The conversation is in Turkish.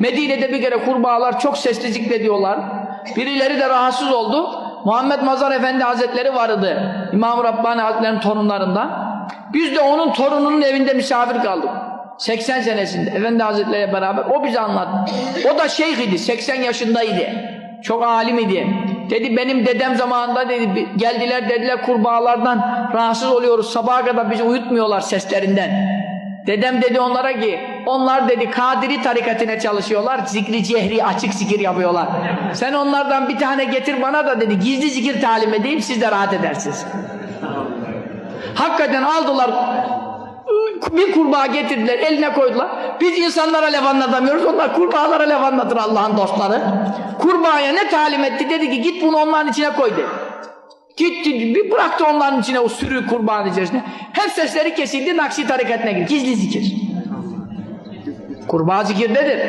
Medine'de bir kere kurbağalar çok sesli zikrediyorlar. Birileri de rahatsız oldu. Muhammed Mazhar Efendi Hazretleri vardı. İmam-ı Rabbani Hazretleri'nin torunlarından. Biz de onun torununun evinde misafir kaldık. 80 senesinde Efendi Hazretleri'yle beraber o bize anlattı. O da şeyh idi 80 yaşındaydı. Çok alim idi. Dedi benim dedem zamanında dedi geldiler dediler kurbağalardan rahatsız oluyoruz. Sabaha kadar bizi uyutmuyorlar seslerinden. Dedem dedi onlara ki onlar dedi Kadiri tarikatine çalışıyorlar. Zikri cehri açık zikir yapıyorlar. Sen onlardan bir tane getir bana da dedi gizli zikir talim edeyim siz de rahat edersiniz. Hakikaten aldılar bir kurbağa getirdiler eline koydular. Biz insanlara laf anlatamıyoruz. Onlar kurbağalara laf anlatır Allah'ın dostları. Kurbağaya ne talim etti? Dedi ki git bunu onların içine koy dedi. Gitti bir bıraktı onların içine o sürü kurbağanın içerisine. Hep sesleri kesildi Nakşi tarikatına girdi. Gizli zikir. Kurbağa zikirdedir.